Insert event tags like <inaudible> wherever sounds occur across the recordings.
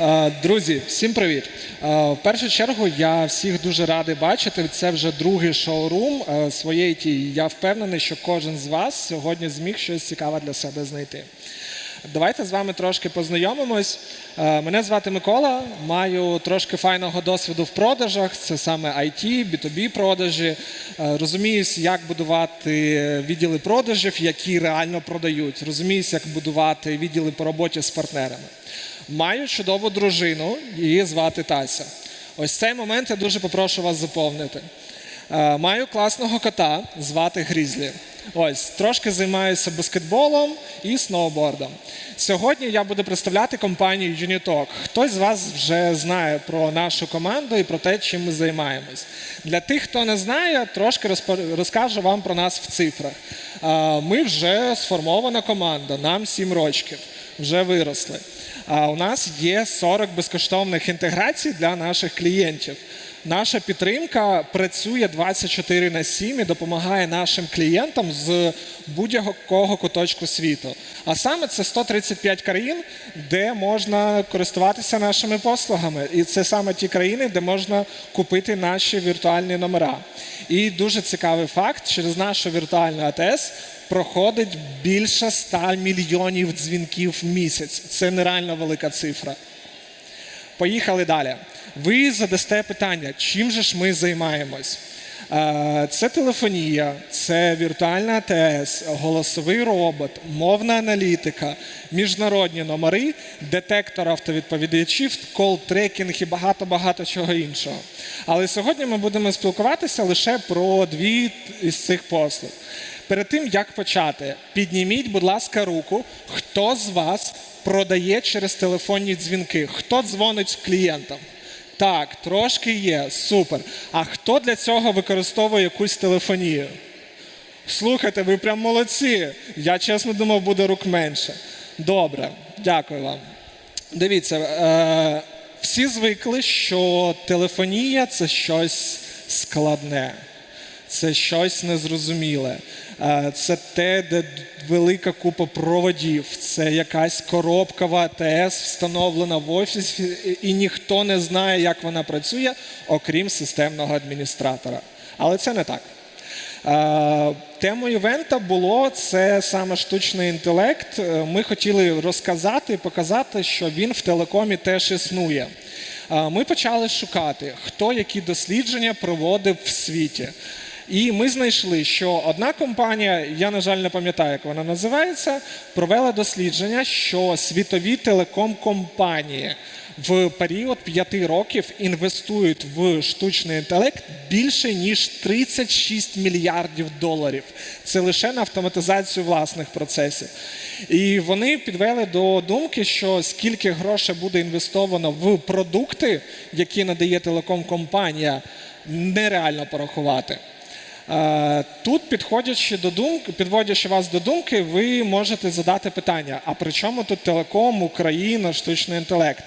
Е, Друзі, всім привіт! Е, В першу чергу я всіх дуже радий бачити. Це вже другий шоурум е, своєї тії. Я впевнений, що кожен з вас сьогодні зміг щось цікаве для себе знайти. Давайте з вами трошки познайомимось. Мене звати Микола, маю трошки файного досвіду в продажах. Це саме IT, B2B продажі. Розуміюсь, як будувати відділи продажів, які реально продають. Розуміюсь, як будувати відділи по роботі з партнерами. Маю чудову дружину, її звати Тася. Ось цей момент я дуже попрошу вас заповнити. Е, Маю класного кота, звати Грізлі. Ось трошки займаюся баскетболом і сноубордом. Сьогодні я буду представляти компанію Unitalk. Хтось з вас вже знає про нашу команду і про те, чим ми займаємось. Для тих, хто не знає, трошки розкажу вам про нас в цифрах. Е, Ми вже сформована команда, нам 7 років, вже виросли. А у нас є 40 безкоштовних інтеграцій для наших клієнтів. Наша підтримка працює 24 на 7 і допомагає нашим клієнтам з будь-якого куточку світу. А саме це 135 країн, де можна користуватися нашими послугами. І це саме ті країни, де можна купити наші віртуальні номера. І дуже цікавий факт: через нашу віртуальну АТС проходить більше 100 мільйонів дзвінків в місяць. Це нереально велика цифра. Поїхали далі. Ви задасте питання, чим же ж ми займаємось? Е, Це телефонія, це віртуальна АТС, голосовий робот, мовна аналітика, міжнародні номери, детектор автовідповідачів, кол-трекінг і багато-багато чого іншого. Але сьогодні ми будемо спілкуватися лише про дві із цих послуг. Перед тим як почати, підніміть, будь ласка, руку, хто з вас продає через телефонні дзвінки, хто дзвонить клієнтам. Так, трошки є, супер. А хто для цього використовує якусь телефонію? Слухайте, ви прям молодці. Я чесно думав, буде рук менше. Добре, дякую вам. Дивіться, е, всі звикли, що телефонія це щось складне, це щось незрозуміле. Е, Це те, де велика купа проводів, це якась коробка в АТС, встановлена в офісі, і ніхто не знає, як вона працює, окрім системного адміністратора. Але це не так. Е, Темою івента було це саме штучний інтелект. Е, Ми хотіли розказати і показати, що він в телекомі теж існує. Ми почали шукати, хто які дослідження проводив в світі. І ми знайшли, що одна компанія, я на жаль не пам'ятаю, як вона називається, провела дослідження, що світові телеком-компанії в період 5 років інвестують в штучний інтелект більше ніж 36 мільярдів доларів. Це лише на автоматизацію власних процесів. І вони підвели до думки, що скільки грошей буде інвестовано в продукти, які надає телеком-компанія, нереально порахувати. Тут, підходячи до думки, підводячи вас до думки, ви можете задати питання: а при чому тут телеком, Україна, штучний інтелект?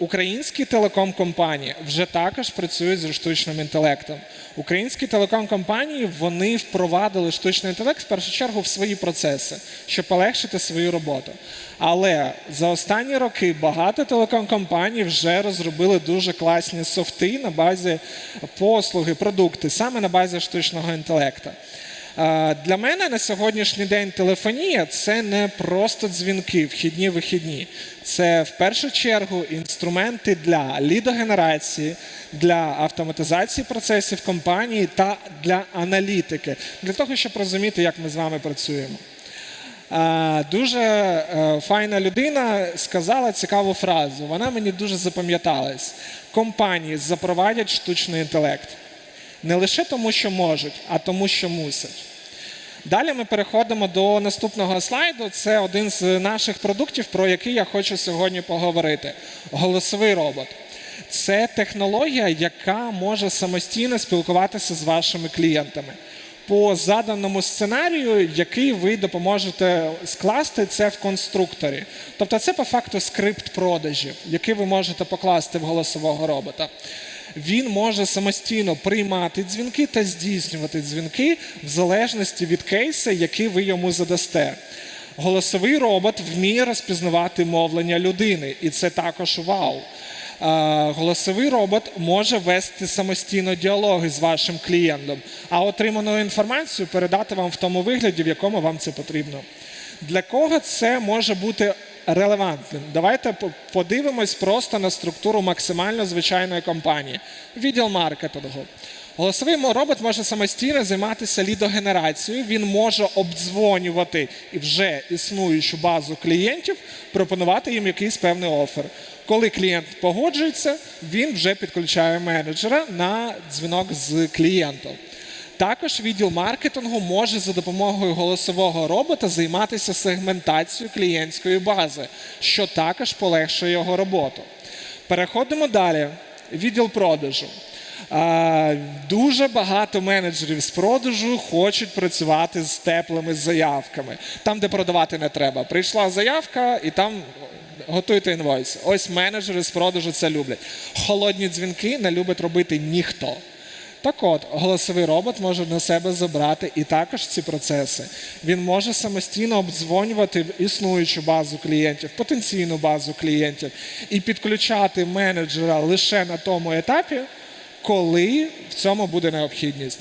Українські телеком-компанії вже також працюють з штучним інтелектом. Українські телеком-компанії вони впровадили штучний інтелект в першу чергу в свої процеси, щоб полегшити свою роботу. Але за останні роки багато телеком-компаній вже розробили дуже класні софти на базі послуги, продукти, саме на базі штучного інтелекту. Для мене на сьогоднішній день телефонія це не просто дзвінки, вхідні вихідні. Це в першу чергу інструменти для лідогенерації, для автоматизації процесів компанії та для аналітики, для того, щоб розуміти, як ми з вами працюємо. Дуже е, файна людина сказала цікаву фразу. Вона мені дуже запам'яталась. Компанії запровадять штучний інтелект не лише тому, що можуть, а тому, що мусять. Далі ми переходимо до наступного слайду. Це один з наших продуктів, про який я хочу сьогодні поговорити. Голосовий робот. Це технологія, яка може самостійно спілкуватися з вашими клієнтами. По заданому сценарію, який ви допоможете скласти це в конструкторі. Тобто це по факту скрипт продажів, який ви можете покласти в голосового робота він може самостійно приймати дзвінки та здійснювати дзвінки в залежності від кейсу, який ви йому задасте. Голосовий робот вміє розпізнавати мовлення людини, і це також вау. Е, Голосовий робот може вести самостійно діалоги з вашим клієнтом, а отриману інформацію передати вам в тому вигляді, в якому вам це потрібно. Для кого це може бути релевантним? Давайте подивимось просто на структуру максимально звичайної компанії. Відділ маркетингу. Голосовий робот може самостійно займатися лідогенерацією. Він може обдзвонювати і вже існуючу базу клієнтів, пропонувати їм якийсь певний офер. Коли клієнт погоджується, він вже підключає менеджера на дзвінок з клієнтом. Також відділ маркетингу може за допомогою голосового робота займатися сегментацією клієнтської бази, що також полегшує його роботу. Переходимо далі. Відділ продажу. Дуже багато менеджерів з продажу хочуть працювати з теплими заявками, там, де продавати не треба. Прийшла заявка, і там готуйте інвойс. Ось менеджери з продажу це люблять. Холодні дзвінки не любить робити ніхто. Так от, голосовий робот може на себе забрати і також ці процеси. Він може самостійно обдзвонювати існуючу базу клієнтів, потенційну базу клієнтів і підключати менеджера лише на тому етапі, коли в цьому буде необхідність.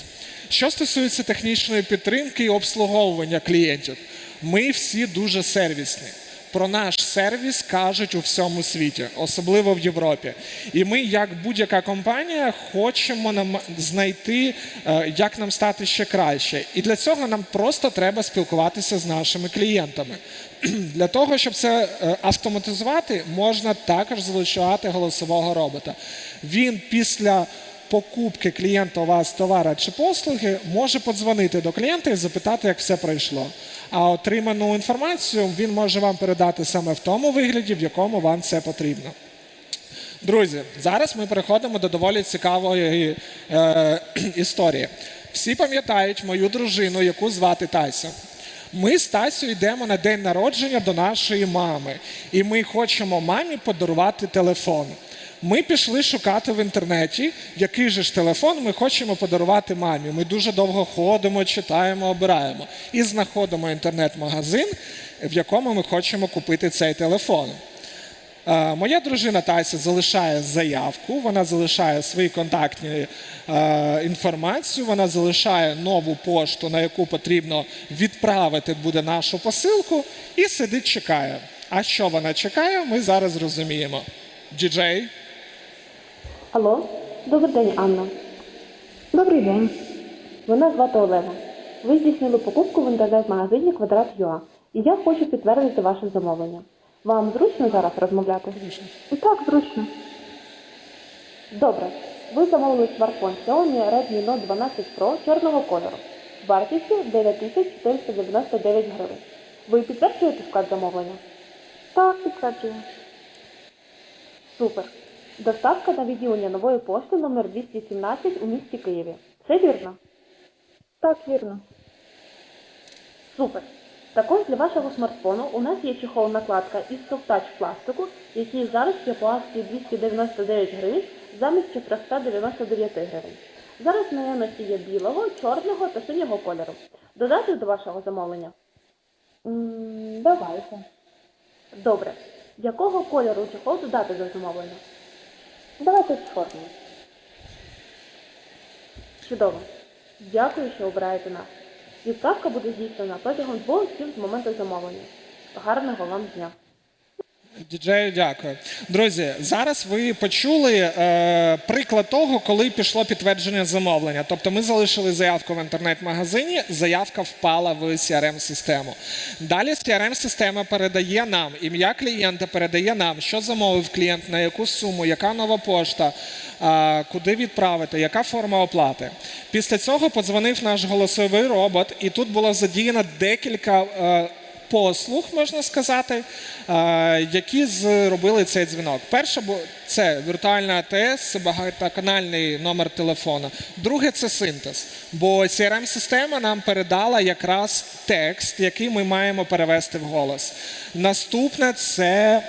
Що стосується технічної підтримки і обслуговування клієнтів, ми всі дуже сервісні. Про наш сервіс кажуть у всьому світі, особливо в Європі. І ми, як будь-яка компанія, хочемо нам знайти, е, як нам стати ще краще. І для цього нам просто треба спілкуватися з нашими клієнтами. <clears throat> Для того, щоб це е, автоматизувати, можна також залучати голосового робота. Він після покупки клієнта у вас товара чи послуги може подзвонити до клієнта і запитати, як все пройшло. А отриману інформацію він може вам передати саме в тому вигляді, в якому вам це потрібно. Друзі, зараз ми переходимо до доволі цікавої е, <clears throat> історії. Всі пам'ятають мою дружину, яку звати Тася. Ми з Тасю йдемо на день народження до нашої мами, і ми хочемо мамі подарувати телефон. Ми пішли шукати в інтернеті, який же ж телефон ми хочемо подарувати мамі. Ми дуже довго ходимо, читаємо, обираємо і знаходимо інтернет-магазин, в якому ми хочемо купити цей телефон. Е, Моя дружина Тася залишає заявку, вона залишає свої контактні е, інформацію, вона залишає нову пошту, на яку потрібно відправити буде нашу посилку, і сидить, чекає. А що вона чекає, ми зараз розуміємо. Діджей, Алло, добрий день, Анна. Добрий день. Мене звати Олена. Ви здійснили покупку в інтернет-магазині Квадрат ЮА, і я хочу підтвердити ваше замовлення. Вам зручно зараз розмовляти? Так, зручно. Добре. Ви замовили смартфон Xiaomi Redmi Note 12 Pro чорного кольору вартістю 9499 гривень. Ви підтверджуєте вклад замовлення? Так, підтверджую. Супер. Доставка на відділення нової пошти номер 217 у місті Києві. Це вірно? Так, вірно. Супер. Також для вашого смартфону у нас є чехол-накладка із софтач пластику, який зараз є по акції 299 гривень замість 499 гривень. Зараз в наявності є білого, чорного та синього кольору. Додати до вашого замовлення? М, давайте. Добре. Якого кольору чехол додати до замовлення? Давайте чорний. Чудово. Дякую, що обираєте нас. Відправка буде здійснена протягом двох днів з моменту замовлення. Гарного вам дня! Діджею, дякую. Друзі, зараз ви почули е, приклад того, коли пішло підтвердження замовлення. Тобто ми залишили заявку в інтернет-магазині, заявка впала в CRM-систему. Далі CRM-система передає нам ім'я клієнта, передає нам, що замовив клієнт, на яку суму, яка нова пошта, е, куди відправити, яка форма оплати. Після цього подзвонив наш голосовий робот, і тут було задіяно декілька. е, послуг, можна сказати, які зробили цей дзвінок. Перше це віртуальна АТС, багатоканальний номер телефона. Друге це синтез. Бо CRM-система нам передала якраз текст, який ми маємо перевести в голос. Наступне це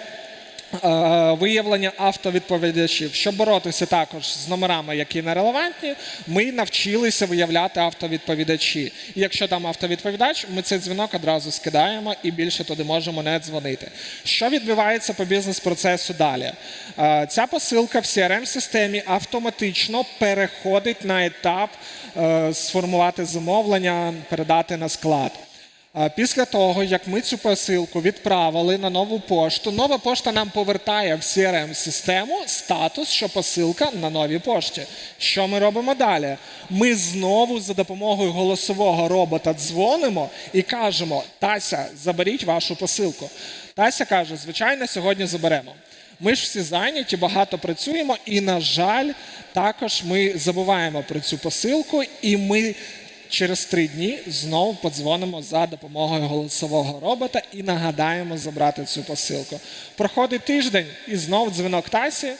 виявлення автовідповідачів. Щоб боротися також з номерами, які нерелевантні, ми навчилися виявляти автовідповідачі. І якщо там автовідповідач, ми цей дзвінок одразу скидаємо і більше туди можемо не дзвонити. Що відбувається по бізнес-процесу далі? Е, Ця посилка в CRM-системі автоматично переходить на етап е, сформувати замовлення, передати на склад. Після того, як ми цю посилку відправили на нову пошту, нова пошта нам повертає в CRM-систему статус, що посилка на новій пошті. Що ми робимо далі? Ми знову за допомогою голосового робота дзвонимо і кажемо: Тася, заберіть вашу посилку. Тася каже: звичайно, сьогодні заберемо. Ми ж всі зайняті, багато працюємо, і, на жаль, також ми забуваємо про цю посилку, і ми через три дні знову подзвонимо за допомогою голосового робота і нагадаємо забрати цю посилку. Проходить тиждень і знов дзвінок Тасі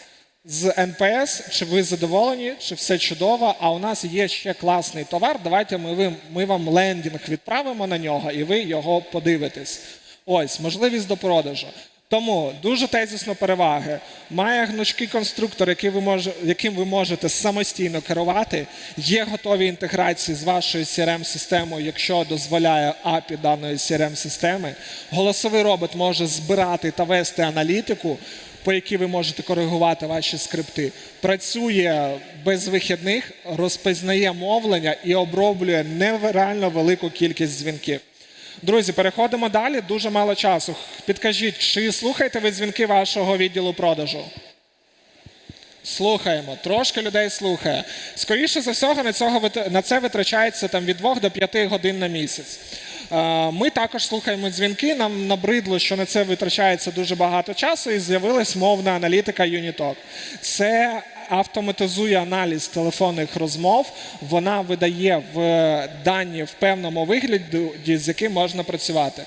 з НПС. Чи ви задоволені, чи все чудово? А у нас є ще класний товар. Давайте ми, ви- ми вам лендінг відправимо на нього, і ви його подивитесь. Ось можливість до продажу. Тому дуже тезісно переваги. Має гнучкий конструктор, який ви може, яким ви можете самостійно керувати. Є готові інтеграції з вашою CRM-системою, якщо дозволяє API даної CRM-системи. Голосовий робот може збирати та вести аналітику, по якій ви можете коригувати ваші скрипти. Працює без вихідних, розпізнає мовлення і оброблює нереально велику кількість дзвінків. Друзі, переходимо далі. Дуже мало часу. Підкажіть, чи слухаєте ви дзвінки вашого відділу продажу? Слухаємо, трошки людей слухає. Скоріше за всього, на, цього, на це витрачається там, від 2 до 5 годин на місяць. Е, Ми також слухаємо дзвінки. Нам набридло, що на це витрачається дуже багато часу, і з'явилась мовна аналітика Unitalk. Це автоматизує аналіз телефонних розмов. Вона видає в дані в певному вигляді, з яким можна працювати.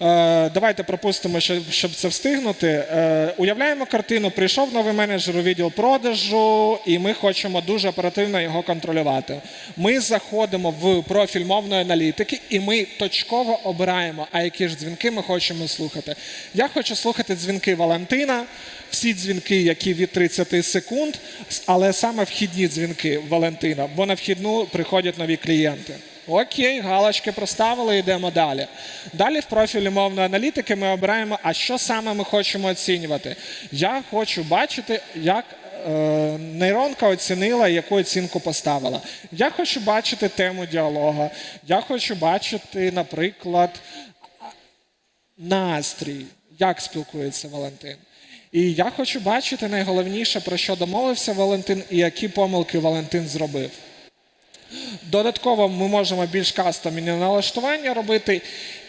Е, Давайте пропустимо, щоб, це встигнути. Е, Уявляємо картину. Прийшов новий менеджер у відділ продажу, і ми хочемо дуже оперативно його контролювати. Ми заходимо в профіль мовної аналітики, і ми точково обираємо, а які ж дзвінки ми хочемо слухати. Я хочу слухати дзвінки Валентина, всі дзвінки, які від 30 секунд, але саме вхідні дзвінки Валентина, бо на вхідну приходять нові клієнти. Окей, галочки проставили, йдемо далі. Далі в профілі мовної аналітики ми обираємо, а що саме ми хочемо оцінювати. Я хочу бачити, як е, нейронка оцінила, яку оцінку поставила. Я хочу бачити тему діалога. Я хочу бачити, наприклад, настрій, як спілкується Валентин. І я хочу бачити найголовніше, про що домовився Валентин і які помилки Валентин зробив. Додатково ми можемо більш кастомні налаштування робити.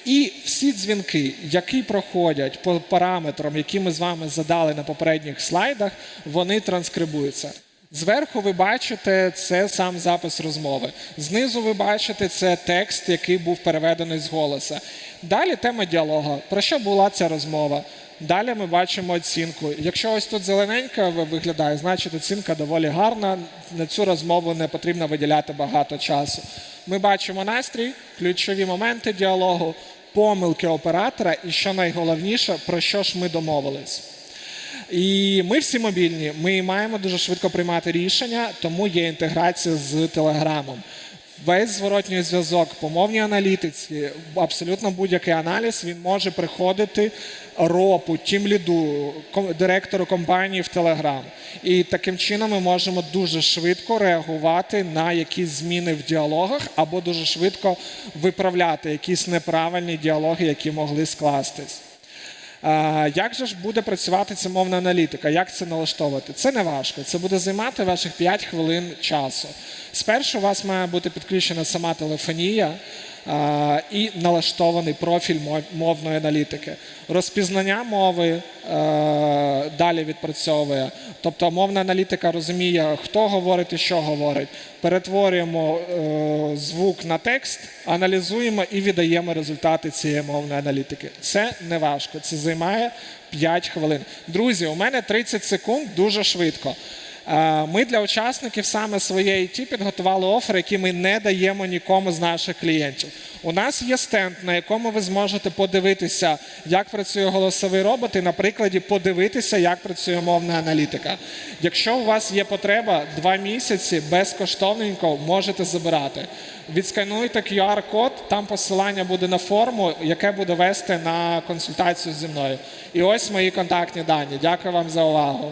І всі дзвінки, які проходять по параметрам, які ми з вами задали на попередніх слайдах, вони транскрибуються. Зверху ви бачите це сам запис розмови. Знизу ви бачите це текст, який був переведений з голоса. Далі тема діалогу. Про що була ця розмова? Далі ми бачимо оцінку. Якщо ось тут зелененька виглядає, значить оцінка доволі гарна. На цю розмову не потрібно виділяти багато часу. Ми бачимо настрій, ключові моменти діалогу, помилки оператора і що найголовніше, про що ж ми домовились. І ми всі мобільні, ми маємо дуже швидко приймати рішення, тому є інтеграція з Телеграмом. Весь зворотній зв'язок по мовній аналітиці, абсолютно будь-який аналіз, він може приходити ропу, тімліду, директору компанії в Телеграм. І таким чином ми можемо дуже швидко реагувати на якісь зміни в діалогах або дуже швидко виправляти якісь неправильні діалоги, які могли скластись. Як же ж буде працювати ця мовна аналітика? Як це налаштовувати? Це не важко. Це буде займати ваших 5 хвилин часу. Спершу у вас має бути підключена сама телефонія і налаштований профіль мов- мовної аналітики. Розпізнання мови е, далі відпрацьовує. Тобто мовна аналітика розуміє, хто говорить і що говорить. Перетворюємо е, звук на текст, аналізуємо і віддаємо результати цієї мовної аналітики. Це не важко, це займає 5 хвилин. Друзі, у мене 30 секунд дуже швидко. Ми для учасників саме своєї ті підготували офер, які ми не даємо нікому з наших клієнтів. У нас є стенд, на якому ви зможете подивитися, як працює голосовий робот, і на прикладі подивитися, як працює мовна аналітика. Якщо у вас є потреба, два місяці безкоштовненько можете забирати. Відскануйте QR-код, там посилання буде на форму, яке буде вести на консультацію зі мною. І ось мої контактні дані. Дякую вам за увагу.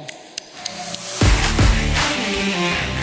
Yeah.